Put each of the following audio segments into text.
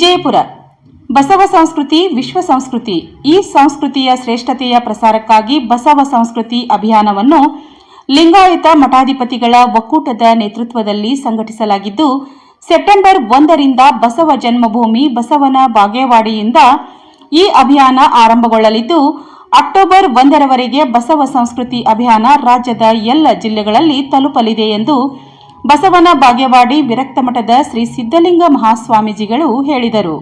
ವಿಜಯಪುರ. ಬಸವ ಸಂಸ್ಕೃತಿ, ವಿಶ್ವ ಸಂಸ್ಕೃತಿ. ಈ ಸಂಸ್ಕೃತಿಯ ಶ್ರೇಷ್ಠತೆಯ ಪ್ರಸಾರಕ್ಕಾಗಿ ಬಸವ ಸಂಸ್ಕೃತಿ ಅಭಿಯಾನವನ್ನು ಲಿಂಗಾಯತ ಮಠಾಧಿಪತಿಗಳ ಒಕ್ಕೂಟದ ನೇತೃತ್ವದಲ್ಲಿ ಸಂಘಟಿಸಲಾಗಿದ್ದು, ಸೆಪ್ಟೆಂಬರ್ ಒಂದರಿಂದ ಬಸವ ಜನ್ಮಭೂಮಿ ಬಸವನ ಬಾಗೇವಾಡಿಯಿಂದ ಈ ಅಭಿಯಾನ ಆರಂಭಗೊಳ್ಳಲಿದ್ದು, ಅಕ್ಟೋಬರ್ ಒಂದರವರೆಗೆ ಬಸವ ಸಂಸ್ಕೃತಿ ಅಭಿಯಾನ ರಾಜ್ಯದ ಎಲ್ಲ ಜಿಲ್ಲೆಗಳಲ್ಲಿ ತಲುಪಲಿದೆ ಎಂದು ಬಸವನ ಬಾಗೇವಾಡಿ ವಿರಕ್ತ ಮಠದ ಶ್ರೀ ಸಿದ್ದಲಿಂಗ ಮಹಾಸ್ವಾಮೀಜಿಗಳು ಹೇಳಿದರು.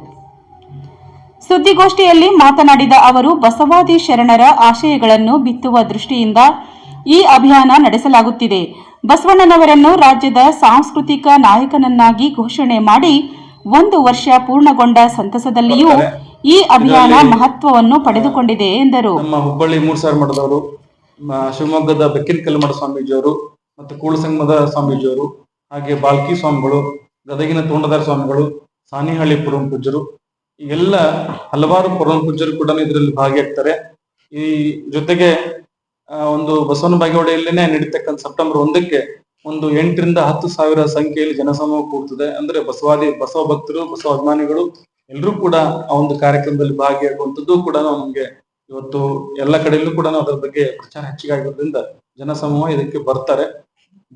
ಸುದ್ದಿಗೋಷ್ಠಿಯಲ್ಲಿ ಮಾತನಾಡಿದ ಅವರು ಬಸವಾದಿ ಶರಣರ ಆಶಯಗಳನ್ನು ಬಿತ್ತುವ ದೃಷ್ಟಿಯಿಂದ ಈ ಅಭಿಯಾನ ನಡೆಸಲಾಗುತ್ತಿದೆ. ಬಸವಣ್ಣನವರನ್ನು ರಾಜ್ಯದ ಸಾಂಸ್ಕೃತಿಕ ನಾಯಕನನ್ನಾಗಿ ಘೋಷಣೆ ಮಾಡಿ ಒಂದು ವರ್ಷ ಪೂರ್ಣಗೊಂಡ ಸಂತಸದಲ್ಲಿಯೂ ಈ ಅಭಿಯಾನ ಮಹತ್ವವನ್ನು ಪಡೆದುಕೊಂಡಿದೆ ಎಂದರು. ನಮ್ಮ ಹುಬ್ಬಳ್ಳಿ ಮೂರ್ಸಾರ್ ಮಠದವರು ಶಿವಮೊಗ್ಗದ ಬೆಕ್ಕಿನಕಲ್ಲು ಮಠ ಸ್ವಾಮೀಜಿಯವರು ಮತ್ತು ಕೂಳಸಂಗಮದ ಸ್ವಾಮೀಜಿಯವರು ಹಾಗೆ ಬಾಲ್ಕಿ ಸ್ವಾಮಿಗಳು, ಗದಗಿನ ತೋಂಡದಾರ ಸ್ವಾಮಿಗಳು, ಸಾನಿಹಳ್ಳಿ ಪುರಂ ಪೂಜ್ಯರು ಎಲ್ಲ ಹಲವಾರು ಪುರಂ ಪೂಜ್ಯರು ಕೂಡ ಇದರಲ್ಲಿ ಭಾಗಿಯಾಗ್ತಾರೆ. ಈ ಜೊತೆಗೆ ಒಂದು ಬಸವನ ಬಾಗೇವಾಡಿಯಲ್ಲೇನೆ ನಡೀತಕ್ಕಂಥ ಸೆಪ್ಟೆಂಬರ್ ಒಂದಕ್ಕೆ ಒಂದು ಎಂಟರಿಂದ ಹತ್ತು ಸಾವಿರ ಸಂಖ್ಯೆಯಲ್ಲಿ ಜನಸಮೂಹ ಕೂಡ್ತದೆ. ಅಂದ್ರೆ ಬಸವಾದಿ, ಬಸವ ಭಕ್ತರು, ಬಸವ ಅಭಿಮಾನಿಗಳು ಎಲ್ಲರೂ ಕೂಡ ಆ ಒಂದು ಕಾರ್ಯಕ್ರಮದಲ್ಲಿ ಭಾಗಿಯಾಗುವಂಥದ್ದು ಕೂಡ ನಮಗೆ ಇವತ್ತು ಎಲ್ಲ ಕಡೆಯಲ್ಲೂ ಕೂಡ ಅದರ ಬಗ್ಗೆ ಪ್ರಚಾರ ಹೆಚ್ಚಿಗೆ ಆಗಿರೋದ್ರಿಂದ ಜನಸಮೂಹ ಇದಕ್ಕೆ ಬರ್ತಾರೆ.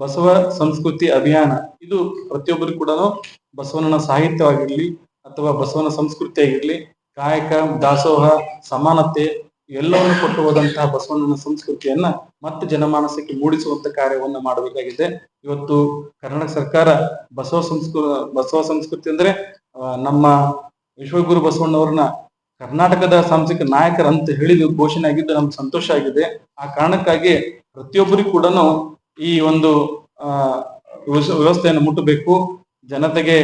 ಬಸವ ಸಂಸ್ಕೃತಿ ಅಭಿಯಾನ. ಇದು ಪ್ರತಿಯೊಬ್ಬರು ಕೂಡ ಬಸವನ ಸಾಹಿತ್ಯವಾಗಿರ್ಲಿ ಅಥವಾ ಬಸವನ ಸಂಸ್ಕೃತಿ ಆಗಿರ್ಲಿ, ಕಾಯಕ, ದಾಸೋಹ, ಸಮಾನತೆ ಎಲ್ಲವನ್ನು ಕೊಟ್ಟು ಹೋದಂತಹ ಬಸವಣ್ಣನ ಸಂಸ್ಕೃತಿಯನ್ನ ಮತ್ತೆ ಜನಮಾನಸಕ್ಕೆ ಮೂಡಿಸುವಂತ ಕಾರ್ಯವನ್ನ ಮಾಡಬೇಕಾಗಿದೆ. ಇವತ್ತು ಕರ್ನಾಟಕ ಸರ್ಕಾರ ಬಸವ ಸಂಸ್ಕೃ, ಬಸವ ಸಂಸ್ಕೃತಿ ಅಂದ್ರೆ ನಮ್ಮ ವಿಶ್ವಗುರು ಬಸವಣ್ಣವ್ರನ್ನ ಕರ್ನಾಟಕದ ಸಾಂಸ್ಕೃತಿಕ ನಾಯಕರಂತ ಹೇಳಿದ ಘೋಷಣೆ ಆಗಿದ್ದು ನಮ್ಗೆ ಸಂತೋಷ ಆಗಿದೆ. ಆ ಕಾರಣಕ್ಕಾಗಿ ಪ್ರತಿಯೊಬ್ಬರಿಗೂ ಕೂಡ ಈ ಒಂದು ವ್ಯವಸ್ಥೆಯನ್ನು ಮುಟ್ಟಬೇಕು. ಜನತೆಗೆ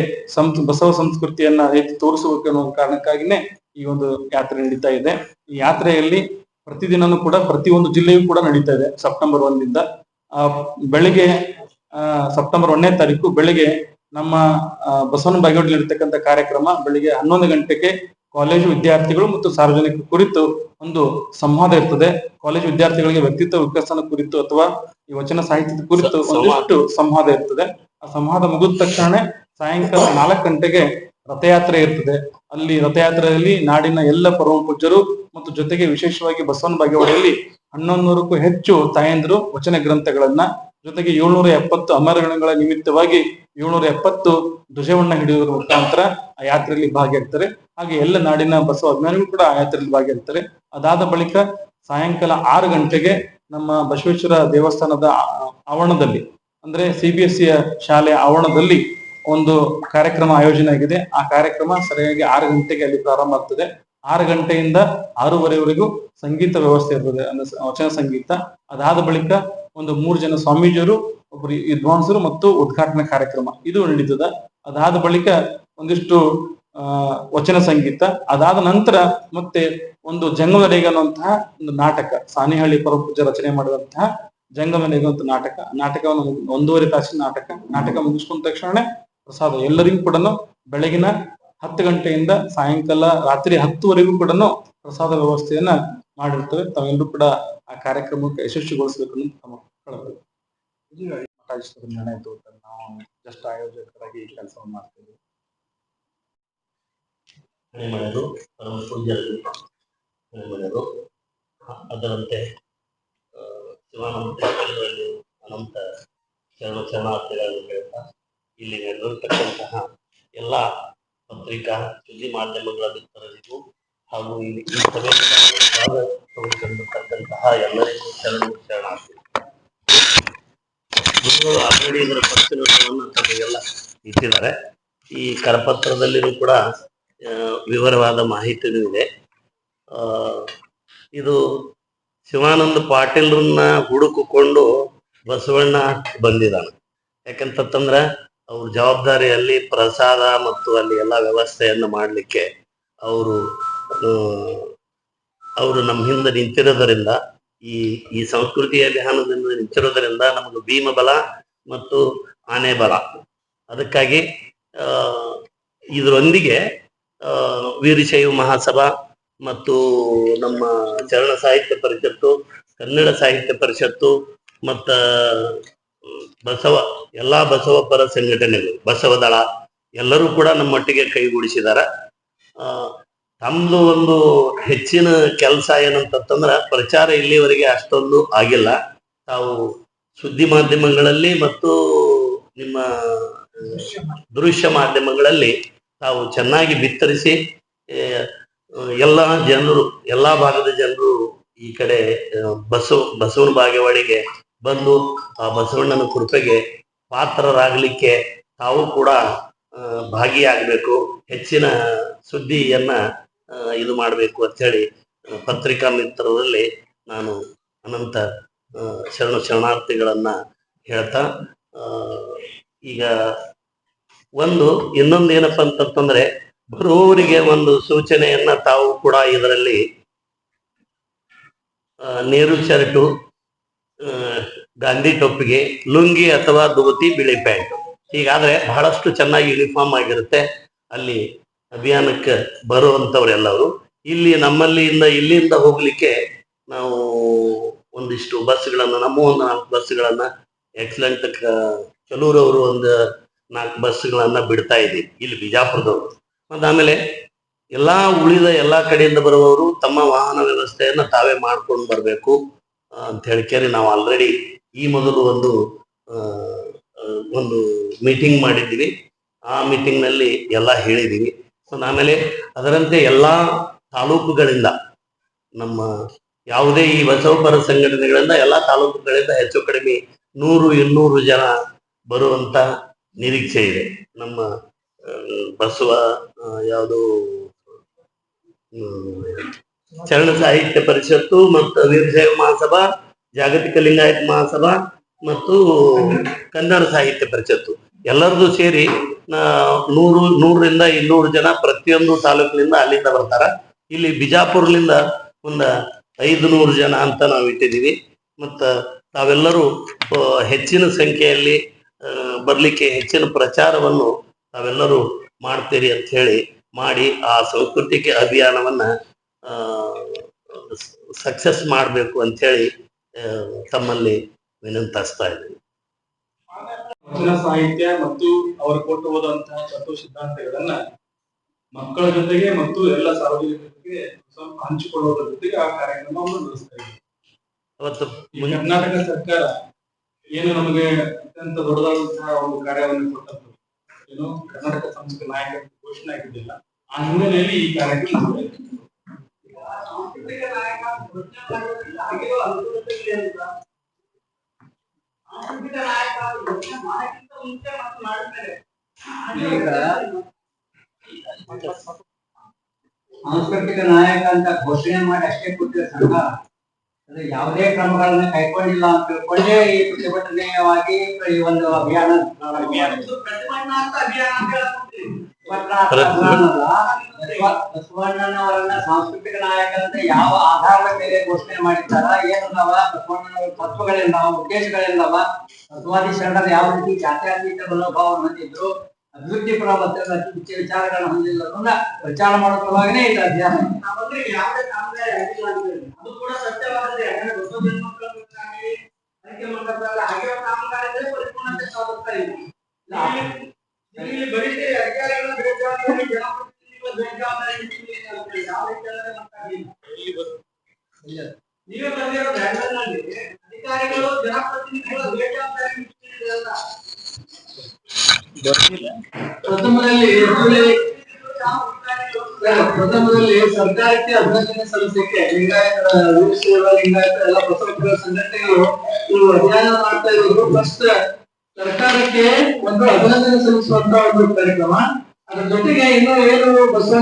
ಬಸವ ಸಂಸ್ಕೃತಿಯನ್ನ ತೋರಿಸಬೇಕು ಅನ್ನೋ ಕಾರಣಕ್ಕಾಗಿನೇ ಈ ಒಂದು ಯಾತ್ರೆ ನಡೀತಾ ಇದೆ. ಈ ಯಾತ್ರೆಯಲ್ಲಿ ಪ್ರತಿದಿನನೂ ಕೂಡ ಪ್ರತಿಯೊಂದು ಜಿಲ್ಲೆಯೂ ಕೂಡ ನಡೀತಾ ಇದೆ. ಸೆಪ್ಟೆಂಬರ್ ಒಂದಿಂದ. ಆ, ಬೆಳಿಗ್ಗೆ ಸೆಪ್ಟೆಂಬರ್ ಒಂದನೇ ತಾರೀಕು ಬೆಳಿಗ್ಗೆ ನಮ್ಮ ಬಸವನ ಬಾಗೇವಾಡಿ ನಡೀತಕ್ಕಂಥ ಕಾರ್ಯಕ್ರಮ ಬೆಳಿಗ್ಗೆ ಹನ್ನೊಂದು ಗಂಟೆಗೆ ಕಾಲೇಜು ವಿದ್ಯಾರ್ಥಿಗಳು ಮತ್ತು ಸಾರ್ವಜನಿಕರ ಕುರಿತು ಒಂದು ಸಂವಾದ ಇರ್ತದೆ. ಕಾಲೇಜು ವಿದ್ಯಾರ್ಥಿಗಳಿಗೆ ವ್ಯಕ್ತಿತ್ವ ವಿಕಸನ ಕುರಿತು ಅಥವಾ ಈ ವಚನ ಸಾಹಿತ್ಯದ ಕುರಿತು ಒಂದಿಷ್ಟು ಸಂವಾದ ಇರ್ತದೆ. ಆ ಸಂವಾದ ಮುಗಿದ ತಕ್ಷಣ ಸಾಯಂಕಾಲ ನಾಲ್ಕು ಗಂಟೆಗೆ ರಥಯಾತ್ರೆ ಇರ್ತದೆ. ಅಲ್ಲಿ ರಥಯಾತ್ರೆಯಲ್ಲಿ ನಾಡಿನ ಎಲ್ಲ ಪರಮ ಪೂಜ್ಯರು ಮತ್ತು ಜೊತೆಗೆ ವಿಶೇಷವಾಗಿ ಬಸವನ ಬಾಗೇವಾಡಿಯಲ್ಲಿ ಹನ್ನೊಂದು ನೂರಕ್ಕೂ ಹೆಚ್ಚು ತಾಯಂದಿರು ವಚನ ಗ್ರಂಥಗಳನ್ನ ಜೊತೆಗೆ ಏಳ್ನೂರ ಎಪ್ಪತ್ತು ಅಮರಗಣಗಳ ನಿಮಿತ್ತವಾಗಿ ಏಳ್ನೂರ ಎಪ್ಪತ್ತು ಧ್ವಜವನ್ನ ಹಿಡಿಯುವುದರ ಮುಖಾಂತರ ಆ ಯಾತ್ರೆಯಲ್ಲಿ ಭಾಗಿಯಾಗ್ತಾರೆ. ಹಾಗೆ ಎಲ್ಲ ನಾಡಿನ ಬಸವ ಅಭಿಮಾನಿಗಳು ಕೂಡ ಆ ಯಾತ್ರೆಯಲ್ಲಿ ಭಾಗಿಯಾಗ್ತಾರೆ. ಅದಾದ ಬಳಿಕ ಸಾಯಂಕಾಲ ಆರು ಗಂಟೆಗೆ ನಮ್ಮ ಬಸವೇಶ್ವರ ದೇವಸ್ಥಾನದ ಆವರಣದಲ್ಲಿ, ಅಂದ್ರೆ ಸಿಬಿಎಸ್ಇ ಶಾಲೆಯ ಆವರಣದಲ್ಲಿ ಒಂದು ಕಾರ್ಯಕ್ರಮ ಆಯೋಜನೆ ಆಗಿದೆ. ಆ ಕಾರ್ಯಕ್ರಮ ಸರಿಯಾಗಿ ಆರು ಗಂಟೆಗೆ ಅಲ್ಲಿ ಪ್ರಾರಂಭ ಆಗ್ತದೆ. ಆರು ಗಂಟೆಯಿಂದ ಆರೂವರೆವರೆಗೂ ಸಂಗೀತ ವ್ಯವಸ್ಥೆ ಇರ್ತದೆ, ಅಂದ್ರೆ ವಚನ ಸಂಗೀತ. ಅದಾದ ಬಳಿಕ ಒಂದು ಮೂರು ಜನ ಸ್ವಾಮೀಜಿಯರು ಒಬ್ಬರು ವಿದ್ವಾಂಸರು ಮತ್ತು ಉದ್ಘಾಟನಾ ಕಾರ್ಯಕ್ರಮ. ಇದು ನಡೀತದ. ಅದಾದ ಬಳಿಕ ಒಂದಿಷ್ಟು ವಚನ ಸಂಗೀತ, ಅದಾದ ನಂತರ ಮತ್ತೆ ಒಂದು ಜಂಗಮ ಅನ್ನುವಂತಹ ಒಂದು ನಾಟಕ, ಸಾನಿಹಳ್ಳಿ ಪರಪೂಜೆ ರಚನೆ ಮಾಡಿದಂತಹ ಜಂಗಮ ಅಂತ ನಾಟಕ. ನಾಟಕವನ್ನು ಒಂದೂವರೆ ತಾಸಿನ ನಾಟಕ. ನಾಟಕ ಮುಗಿಸ್ಕೊಂಡ ತಕ್ಷಣ ಪ್ರಸಾದ ಎಲ್ಲರಿಗೂ ಕೂಡ ಬೆಳಗಿನ ಹತ್ತು ಗಂಟೆಯಿಂದ ಸಾಯಂಕಾಲ ರಾತ್ರಿ ಹತ್ತುವರೆಗೂ ಕೂಡ ಪ್ರಸಾದ ವ್ಯವಸ್ಥೆಯನ್ನ ಮಾಡಿರ್ತವೆ. ತಾವೆಲ್ಲರೂ ಕೂಡ ಆ ಕಾರ್ಯಕ್ರಮಕ್ಕೆ ಯಶಸ್ವಿಗೊಳಿಸಬೇಕು ಅಂತ ನಾವು ಜಸ್ಟ್ ಆಯೋಜಕರಾಗಿ ಈ ಕೆಲಸವನ್ನು ಮಾಡ್ತೇವೆ ಪರಮ ಪೂಜ್ಯರು ಮನೆಯವರು ಅದರಂತೆ ಅನಂತ ಶರಣ ಶರಣಾರ್ಥಿಗಳನ್ನು ಹೇಳ್ತಾ ಇಲ್ಲಿ ನಡೆದಿರ್ತಕ್ಕಂತಹ ಎಲ್ಲ ಪತ್ರಿಕಾ ಸುದ್ದಿ ಮಾಧ್ಯಮಗಳ ಮಿತ್ರರಿಗೂ ಹಾಗೂ ಈ ಸಭೆ ಎಲ್ಲರಿಗೂ ಶರಣ ಗುರುಗಳು ಆಲ್ರೆಡಿ ಇದರ ಪರಿಶೀಲನೆಯನ್ನು ತಮಗೆಲ್ಲ ಇಟ್ಟಿದ್ದಾರೆ. ಈ ಕರಪತ್ರದಲ್ಲಿಯೂ ಕೂಡ ವಿವರವಾದ ಮಾಹಿತಿನೂ ಇದೆ. ಇದು ಶಿವಾನಂದ ಪಾಟೀಲ್ರನ್ನ ಹುಡುಕಿಕೊಂಡು ಬಸವಣ್ಣ ಬಂದಿದ್ದಾನೆ. ಯಾಕಂತಂದ್ರೆ ಅವ್ರ ಜವಾಬ್ದಾರಿಯಲ್ಲಿ ಪ್ರಸಾದ ಮತ್ತು ಅಲ್ಲಿ ಎಲ್ಲ ವ್ಯವಸ್ಥೆಯನ್ನ ಮಾಡಲಿಕ್ಕೆ ಅವರು ಅವರು ನಮ್ಮ ಹಿಂದೆ ನಿಂತಿರೋದರಿಂದ ಈ ಈ ಸಂಸ್ಕೃತಿಯ ಧ್ಯಾನದಿಂದ ನಿಂತಿರೋದರಿಂದ ನಮಗೆ ಭೀಮ ಬಲ ಮತ್ತು ಆನೆ ಬಲ ಅದಕ್ಕಾಗಿ ಇದರೊಂದಿಗೆ ವೀರಶೈವ ಮಹಾಸಭಾ ಮತ್ತು ನಮ್ಮ ಚರಣ ಸಾಹಿತ್ಯ ಪರಿಷತ್ತು, ಕನ್ನಡ ಸಾಹಿತ್ಯ ಪರಿಷತ್ತು ಮತ್ತ, ಬಸವ, ಎಲ್ಲಾ ಬಸವ ಪರ ಸಂಘಟನೆಗಳು ಬಸವದಳ ಎಲ್ಲರೂ ಕೂಡ ನಮ್ಮೊಟ್ಟಿಗೆ ಕೈಗೂಡಿಸಿದಾರ ಆ, ತಮ್ದು ಒಂದು ಹೆಚ್ಚಿನ ಕೆಲಸ ಏನಂತಂದ್ರ ಪ್ರಚಾರ ಇಲ್ಲಿವರೆಗೆ ಅಷ್ಟೊಂದು ಆಗಿಲ್ಲ. ತಾವು ಸುದ್ದಿ ಮಾಧ್ಯಮಗಳಲ್ಲಿ ಮತ್ತು ನಿಮ್ಮ ದೃಶ್ಯ ಮಾಧ್ಯಮಗಳಲ್ಲಿ ತಾವು ಚೆನ್ನಾಗಿ ಬಿತ್ತರಿಸಿ ಎಲ್ಲ ಜನರು ಎಲ್ಲಾ ಭಾಗದ ಜನರು ಈ ಕಡೆ ಬಸವ ಬಸವನ ಬಾಗೇವಾಡಿಗೆ ಬಂದು ಆ ಬಸವಣ್ಣನ ಕೃಪೆಗೆ ಪಾತ್ರರಾಗಲಿಕ್ಕೆ ತಾವು ಕೂಡ ಭಾಗಿಯಾಗಬೇಕು. ಹೆಚ್ಚಿನ ಸುದ್ದಿಯನ್ನ ಇದು ಮಾಡಬೇಕು ಅಂತ ಹೇಳಿ ಪತ್ರಿಕಾ ಮಿತ್ರರಲ್ಲಿ ನಾನು ಅನಂತ ಶರಣ ಶರಣಾರ್ಥಿಗಳನ್ನ ಹೇಳ್ತಾ ಈಗ ಒಂದು, ಇನ್ನೊಂದು ಏನಪ್ಪ ಅಂತಂತಂದ್ರೆ ಬರುವವರಿಗೆ ಒಂದು ಸೂಚನೆಯನ್ನ ತಾವು ಕೂಡ ಇದರಲ್ಲಿ ನೇರು ಶರ್ಟು ಗಾಂಧಿ ಟೊಪ್ಪಿಗೆ ಲುಂಗಿ ಅಥವಾ ಧೋತಿ ಬಿಳಿ ಪ್ಯಾಂಟ್. ಹೀಗಾದ್ರೆ ಬಹಳಷ್ಟು ಚೆನ್ನಾಗಿ ಯೂನಿಫಾರ್ಮ್ ಆಗಿರುತ್ತೆ. ಅಲ್ಲಿ ಅಭಿಯಾನಕ್ಕೆ ಬರುವಂತವ್ರೆಲ್ಲವರು ಇಲ್ಲಿ ನಮ್ಮಲ್ಲಿಂದ, ಇಲ್ಲಿಂದ ಹೋಗ್ಲಿಕ್ಕೆ ನಾವು ಒಂದಿಷ್ಟು ಬಸ್ಗಳನ್ನ ನಮ್ಮ ಒಂದು ನಾಲ್ಕು ಬಸ್ಗಳನ್ನ ಎಕ್ಸಲೆಂಟ್ ಚಲೂರವರು ಒಂದು ನಾಲ್ಕು ಬಸ್ಗಳನ್ನ ಬಿಡ್ತಾ ಇದ್ದೀವಿ, ಇಲ್ಲಿ ಬಿಜಾಪುರದವರು. ಮತ್ತು ಆಮೇಲೆ ಎಲ್ಲಾ ಉಳಿದ ಎಲ್ಲಾ ಕಡೆಯಿಂದ ಬರುವವರು ತಮ್ಮ ವಾಹನ ವ್ಯವಸ್ಥೆಯನ್ನ ತಾವೇ ಮಾಡ್ಕೊಂಡು ಬರಬೇಕು ಅಂತ ಹೇಳಿಕೇರಿ ನಾವು ಆಲ್ರೆಡಿ ಈ ಮೊದಲು ಒಂದು ಒಂದು ಮೀಟಿಂಗ್ ಮಾಡಿದ್ದೀವಿ. ಆ ಮೀಟಿಂಗ್ನಲ್ಲಿ ಎಲ್ಲ ಹೇಳಿದೀವಿ ಸೊ ಆಮೇಲೆ ಅದರಂತೆ ಎಲ್ಲಾ ತಾಲೂಕುಗಳಿಂದ ನಮ್ಮ ಯಾವುದೇ ಈ ಬಸವಪರ ಸಂಘಟನೆಗಳಿಂದ ಎಲ್ಲಾ ತಾಲೂಕುಗಳಿಂದ ಹೆಚ್ಚು ಕಡಿಮೆ ನೂರು, ಇನ್ನೂರು ಜನ ಬರುವಂತ ನಿರೀಕ್ಷೆ ಇದೆ. ನಮ್ಮ ಬಸವ ಯಾವುದು ಚರಣ ಸಾಹಿತ್ಯ ಪರಿಷತ್ತು ಮತ್ತು ವೀರಶೈವ ಮಹಾಸಭಾ, ಜಾಗತಿಕ ಲಿಂಗಾಯತ ಮಹಾಸಭಾ ಮತ್ತು ಕನ್ನಡ ಸಾಹಿತ್ಯ ಪರಿಷತ್ತು ಎಲ್ಲರದು ಸೇರಿ ನೂರು, ನೂರರಿಂದ ಇನ್ನೂರು ಜನ ಪ್ರತಿಯೊಂದು ತಾಲೂಕಿನಿಂದ ಅಲ್ಲಿಂದ ಬರ್ತಾರ. ಇಲ್ಲಿ ಬಿಜಾಪುರ್ಲಿಂದ ಒಂದ ಐದು ನೂರು ಜನ ಅಂತ ನಾವು ಇಟ್ಟಿದ್ದೀವಿ. ಮತ್ತ ತಾವೆಲ್ಲರೂ ಹೆಚ್ಚಿನ ಸಂಖ್ಯೆಯಲ್ಲಿ ಬರಲಿಕ್ಕೆ ಹೆಚ್ಚಿನ ಪ್ರಚಾರವನ್ನು ತಾವೆಲ್ಲರೂ ಮಾಡ್ತೀರಿ ಅಂತ ಹೇಳಿ ಮಾಡಿ ಆ ಸಾಂಸ್ಕೃತಿಕ ಅಭಿಯಾನವನ್ನ ಸಕ್ಸಸ್ ಮಾಡಬೇಕು ಅಂತ ಹೇಳಿ ತಮ್ಮಲ್ಲಿ ವಿನಂತಿಸ್ತಾ ಇದ್ದೀನಿ. ವಚನ ಸಾಹಿತ್ಯ ಮತ್ತು ಅವರು ಕೊಟ್ಟು ಹೋದಂತಹ ತತ್ವ ಸಿದ್ಧಾಂತಗಳನ್ನ ಮಕ್ಕಳ ಜೊತೆಗೆ ಮತ್ತು ಎಲ್ಲ ಸಾರ್ವಜನಿಕರಿಗೆ ಸ್ವಲ್ಪ ಹಂಚಿಕೊಳ್ಳುವುದರ ಜೊತೆಗೆ ಆ ಕಾರ್ಯಕ್ರಮವನ್ನು ನಡೆಸ್ತಾ ಇದ್ದೀವಿ ಕರ್ನಾಟಕ ಸರ್ಕಾರ ಏನು ನಮಗೆ ಅತ್ಯಂತ ದೊಡ್ಡದಾದಂತಹ ಒಂದು ಕಾರ್ಯವನ್ನು ಕೊಟ್ಟದ್ದು ಏನು ಕರ್ನಾಟಕ ಸಂಸ್ಕೃತಿ ನಾಯಕ ಘೋಷಣೆ ಆಗಿದ್ದಿಲ್ಲ. ಆ ಹಿನ್ನೆಲೆಯಲ್ಲಿ ಈ ಕಾರ್ಯಕ್ರಮ ನಡೆಯುತ್ತೆ. ಈಗ ಸಾಂಸ್ಕೃತಿಕ ನಾಯಕ ಅಂತ ಘೋಷಣೆ ಮಾಡಿ ಅಷ್ಟೇ ಕೂತಿರೋ ಸಂಘ ಅದು ಯಾವುದೇ ಕ್ರಮಗಳನ್ನ ಕೈಗೊಂಡಿಲ್ಲ ಅಂತ ತಿಳ್ಕೊಂಡೇ ಈ ಪ್ರತಿಭಟನೆಯವಾಗಿ ಈ ಒಂದು ಅಭಿಯಾನ ಬಸವಣ್ಣನವರನ್ನ ಸಾಂಸ್ಕೃತಿಕ ನಾಯಕ ಅಂತ ಯಾವ ಆಧಾರದ ಮೇಲೆ ಘೋಷಣೆ ಮಾಡಿದ್ದಾರ ಏನದಾವ ಬಸವಣ್ಣನವರ ತತ್ವಗಳೇನವ ಉದ್ದೇಶಗಳೇನವ ಬಸವಾದಿ ಶರಣರು ಯಾವ ರೀತಿ ಜಾತ್ಯಾತೀತ ಮನೋಭಾವ ಹೊಂದಿದ್ರು ಅಭಿವೃದ್ಧಿ ಪರ ಮತ್ತೆ ಅಭಿವೃದ್ಧಿ ವಿಚಾರಗಳನ್ನು ಹೊಂದಿಲ್ಲ ಅನ್ನೋದನ್ನ ಪ್ರಚಾರ ಮಾಡೋ ಸಲುವಾಗಿನೇ ಇದು ಅಭಿಯಾನ. ಅದು ಕೂಡ ಸತ್ಯವಾಗಿದೆ ಯಾಕಂದ್ರೆ ಬಸವ ಮಕ್ಕಳ ಆಯ್ಕೆ ಮಾಡಬೇಕಾದ್ರೆ ಆಗಿರೋ ಕಾಮಗಾರಿಗಳೇ ಪರಿಪೂರ್ಣತೆ ಸಾಧಿಸ್ತಾ ಇಲ್ಲ ಇಲ್ಲಿ- ಇಲ್ಲಿ ಬರೀ ಅಧಿಕಾರಿಗಳ ಬೇಜವಾಬ್ದಾರಿ ಜನಪ್ರತಿನಿಧಿಗಳ ಬೇಜವಾಬ್ದಾರಿ ಇಲ್ಲಿ ಯಾವ ರೀತಿ ಅಂದ್ರೆ ನಮ್ಗಾಗಿಲ್ಲ. ನೀವೇ ಬಂದಿರೋ ಬ್ಯಾಂಗ್ಳೂರ್ನಲ್ಲಿ ಅಧಿಕಾರಿಗಳು ಜನಪ್ರತಿನಿಧಿಗಳ ಬೇಜವಾಬ್ದಾರಿ ಅಲ್ಲ ಪ್ರಥಮದಲ್ಲಿ ಪ್ರಥಮದಲ್ಲಿ ಸರ್ಕಾರಕ್ಕೆ ಅಭಿನಂದನೆ ಸಲ್ಲಿಸಲಿಕ್ಕೆ ಲಿಂಗಾಯತ ವೀರಶೈವ ಲಿಂಗಾಯತ ಎಲ್ಲ ಬಸವ ಸಂಘಟನೆಗಳು ಇವು ಅಧ್ಯಯನ ಮಾಡ್ತಾ ಇರೋದು. ಫಸ್ಟ್ ಸರ್ಕಾರಕ್ಕೆ ಒಂದು ಅಭಿನಂದನೆ ಸಲ್ಲಿಸುವಂತ ಒಂದು ಕಾರ್ಯಕ್ರಮ. ಅದ್ರ ಜೊತೆಗೆ ಇನ್ನೂ ಏನು ಬಸವ